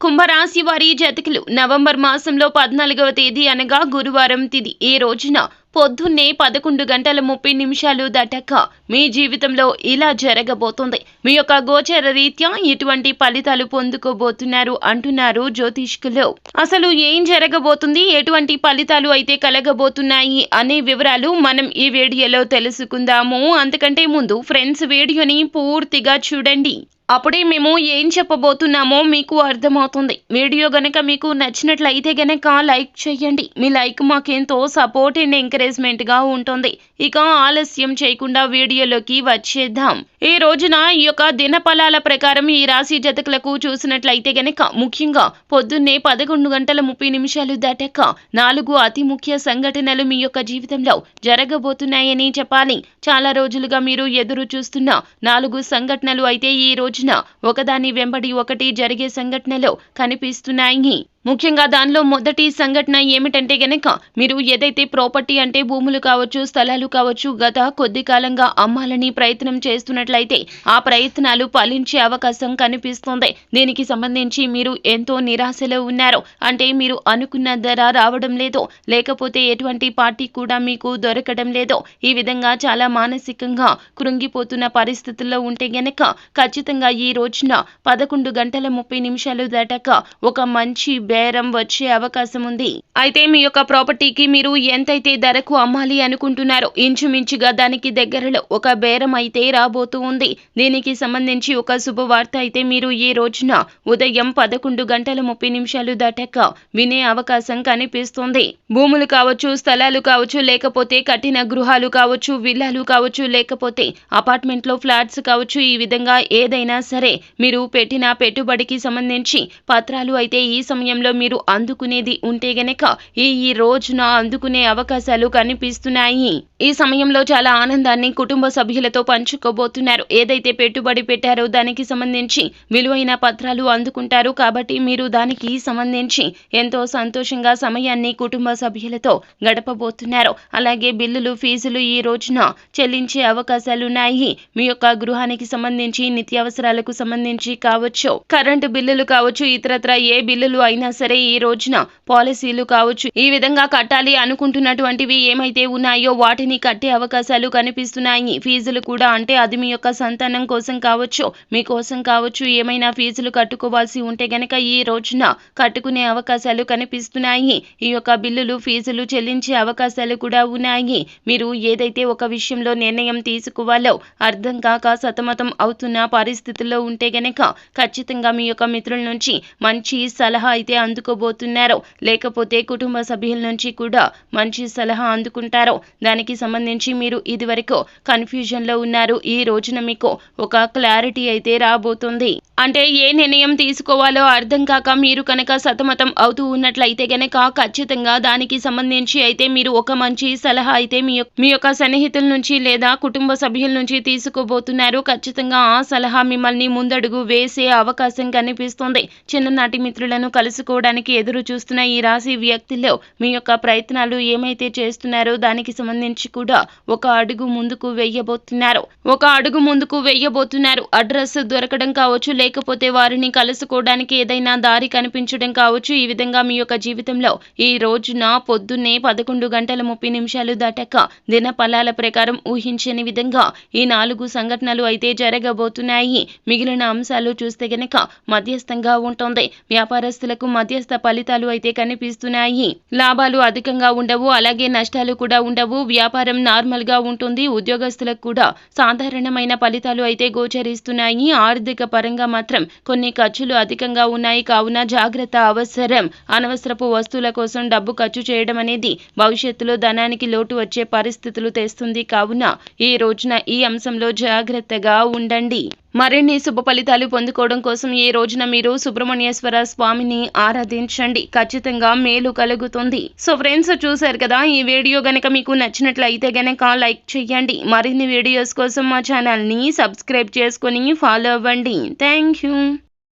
కుంభరాశి వారి జతకులు నవంబర్ మాసంలో పద్నాలుగవ తేదీ అనగా గురువారం తిది. ఈ రోజున? పొద్దున్నే పదకొండు గంటల ముప్పై నిమిషాలు దాటాక మీ జీవితంలో ఇలా జరగబోతుంది. మీ యొక్క గోచర రీత్యా ఎటువంటి ఫలితాలు పొందుకోబోతున్నారు అంటున్నారు జ్యోతిష్కులు. అసలు ఏం జరగబోతుంది? ఎటువంటి ఫలితాలు అయితే కలగబోతున్నాయి అనే వివరాలు మనం ఈ వీడియోలో తెలుసుకుందాము. అంతకంటే ముందు ఫ్రెండ్స్ వీడియోని పూర్తిగా చూడండి. అప్పుడే మేము ఏం చెప్పబోతున్నామో మీకు అర్థమవుతుంది. వీడియో గనక మీకు నచ్చినట్లయితే గనక లైక్ చేయండి. మీ లైక్ మాకెంతో సపోర్ట్ అండ్ ఎంకరేజ్మెంట్గా ఉంటుంది. ఇక ఆలస్యం చేయకుండా వీడియోలోకి వచ్చేద్దాం. ఈ రోజున ఈ యొక్క దినఫలాల ప్రకారం ఈ రాశి జతకులకు చూసినట్లయితే గనక ముఖ్యంగా పొద్దున్నే పదకొండు గంటల ముప్పై నిమిషాలు దాటాక నాలుగు అతి ముఖ్య సంఘటనలు మీ యొక్క జీవితంలో జరగబోతున్నాయని చెప్పాలి. చాలా రోజులుగా మీరు ఎదురు చూస్తున్న నాలుగు సంఘటనలు అయితే ఈ రోజు రోజున ఒకదాని వెంబడి ఒకటి జరిగే సంఘటనలో కనిపిస్తున్నాయి. ముఖ్యంగా దానిలో మొదటి సంఘటన ఏమిటంటే గనక మీరు ఏదైతే ప్రాపర్టీ అంటే భూములు కావచ్చు స్థలాలు కావచ్చు గత కొద్ది కాలంగా అమ్మాలని ప్రయత్నం చేస్తున్నట్లయితే ఆ ప్రయత్నాలు ఫలించే అవకాశం కనిపిస్తుంది. దీనికి సంబంధించి మీరు ఎంతో నిరాశలో ఉన్నారు. అంటే మీరు అనుకున్న ధర రావడం లేదో. లేకపోతే ఎటువంటి పార్టీ కూడా మీకు దొరకడం లేదు. ఈ విధంగా చాలా మానసికంగా కృంగిపోతున్న పరిస్థితుల్లో ఉంటే గనక ఖచ్చితంగా ఈ రోజున పదకొండు గంటల ముప్పై నిమిషాలు దాటాక ఒక మంచి బేరం వచ్చే అవకాశం ఉంది. అయితే మీ యొక్క ప్రాపర్టీకి మీరు ఎంతైతే ధరకు అమ్మాలి అనుకుంటున్నారో ఇంచుమించుగా దానికి దగ్గరలో ఒక బేరం అయితే రాబోతూ ఉంది. దీనికి సంబంధించి ఒక శుభవార్త అయితే మీరు ఈ రోజున ఉదయం పదకొండు గంటల ముప్పై నిమిషాలు దాటాక వినే అవకాశం కనిపిస్తుంది. భూములు కావచ్చు స్థలాలు కావచ్చు లేకపోతే కట్టిన గృహాలు కావచ్చు విల్లాలు కావచ్చు లేకపోతే అపార్ట్మెంట్లో ఫ్లాట్స్ కావచ్చు ఈ విధంగా ఏదైనా సరే మీరు పెట్టిన పెట్టుబడికి సంబంధించి పత్రాలు అయితే ఈ సమయంలో మీరు అందుకునేది ఉంటే గనక ఈ ఈ రోజున అందుకునే అవకాశాలు కనిపిస్తున్నాయి. ఈ సమయంలో చాలా ఆనందాన్ని కుటుంబ సభ్యులతో పంచుకోబోతున్నారు. ఏదైతే పెట్టుబడి పెట్టారో దానికి సంబంధించి విలువైన పత్రాలు అందుకుంటారు. కాబట్టి మీరు దానికి సంబంధించి ఎంతో సంతోషంగా సమయాన్ని కుటుంబ సభ్యులతో గడపబోతున్నారు. అలాగే బిల్లులు ఫీజులు ఈ రోజున చెల్లించే అవకాశాలున్నాయి. మీ యొక్క గృహానికి సంబంధించి నిత్యావసరాలకు సంబంధించి కావచ్చు కరెంటు బిల్లులు కావచ్చు ఇతరత్ర ఏ బిల్లులు అయినా సరే ఈ రోజున పాలసీలు కావచ్చు ఈ విధంగా కట్టాలి అనుకుంటున్నటువంటివి ఏమైతే ఉన్నాయో వాటిని కట్టే అవకాశాలు కనిపిస్తున్నాయి. ఫీజులు కూడా అంటే అది మీ యొక్క సంతానం కోసం కావచ్చు మీకోసం కావచ్చు ఏమైనా ఫీజులు కట్టుకోవాల్సి ఉంటే గనక ఈ రోజున కట్టుకునే అవకాశాలు కనిపిస్తున్నాయి. ఈ యొక్క బిల్లులు ఫీజులు చెల్లించే అవకాశాలు కూడా ఉన్నాయి. మీరు ఏదైతే ఒక విషయంలో నిర్ణయం తీసుకోవాలో అర్థం కాక సతమతం అవుతున్న పరిస్థితుల్లో ఉంటే గనక ఖచ్చితంగా మీ యొక్క మిత్రుల నుంచి మంచి సలహా అయితే అందుకోబోతున్నారు. లేకపోతే కుటుంబ సభ్యుల నుంచి కూడా మంచి సలహా అందుకుంటారు. దానికి సంబంధించి మీరు ఇదివరకు కన్ఫ్యూజన్లో ఉన్నారు. ఈ రోజున మీకు ఒక క్లారిటీ అయితే రాబోతుంది. అంటే ఏ నిర్ణయం తీసుకోవాలో అర్థం కాక మీరు కనుక సతమతం అవుతూ ఉన్నట్లయితే గనక ఖచ్చితంగా దానికి సంబంధించి అయితే మీరు ఒక మంచి సలహా అయితే మీ యొక్క- మీ యొక్క సన్నిహితుల నుంచి లేదా కుటుంబ సభ్యుల నుంచి తీసుకోబోతున్నారు. ఖచ్చితంగా ఆ సలహా మిమ్మల్ని ముందడుగు వేసే అవకాశం కనిపిస్తుంది. చిన్ననాటి మిత్రులను కలుసుకోవడానికి ఎదురు చూస్తున్న ఈ రాశి వ్యక్తుల్లో మీ యొక్క ప్రయత్నాలు ఏమైతే చేస్తున్నారో దానికి సంబంధించి కూడా ఒక అడుగు ముందుకు వెయ్యబోతున్నారు ఒక అడుగు ముందుకు వెయ్యబోతున్నారు అడ్రస్ దొరకడం కావచ్చు లేకపోతే వారిని కలుసుకోవడానికి ఏదైనా దారి కనిపించడం కావచ్చు. ఈ విధంగా మీ యొక్క జీవితంలో ఈ రోజున పొద్దున్నే పదకొండు గంటల ముప్పై నిమిషాలు దాటాక దిన ఫలాల ప్రకారం ఊహించని విధంగా ఈ నాలుగు సంఘటనలు అయితే జరగబోతున్నాయి. మిగిలిన అంశాలు చూస్తే గనక మధ్యస్థంగా ఉంటుంది. వ్యాపారస్తులకు మధ్యస్థ ఫలితాలు అయితే కనిపిస్తున్నాయి. లాభాలు అధికంగా ఉండవు అలాగే నష్టాలు కూడా ఉండవు. వ్యాపారం నార్మల్గా ఉంటుంది. ఉద్యోగస్తులకు కూడా సాధారణమైన ఫలితాలు అయితే గోచరిస్తున్నాయి. ఆర్థిక పరంగా మాత్రం కొన్ని ఖర్చులు అధికంగా ఉన్నాయి. కావున జాగ్రత్త అవసరం. అనవసరపు వస్తువుల కోసం డబ్బు ఖర్చు చేయడం అనేది భవిష్యత్తులో ధనానికి లోటు వచ్చే పరిస్థితులు తెస్తుంది. కావున ఈ రోజున ఈ అంశంలో జాగ్రత్తగా ఉండండి. మరిన్ని శుభ ఫలితాలు పొందుకోవడం కోసం ఈ రోజున మీరు సుబ్రహ్మణ్యేశ్వర స్వామిని ఆరాధించండి. ఖచ్చితంగా మేలు కలుగుతుంది. సో ఫ్రెండ్స్ చూశారు కదా ఈ వీడియో గనక మీకు నచ్చినట్లయితే గనక లైక్ చేయండి. మరిన్ని వీడియోస్ కోసం మా ఛానల్ని సబ్స్క్రైబ్ చేసుకొని ఫాలో అవ్వండి. Thank you.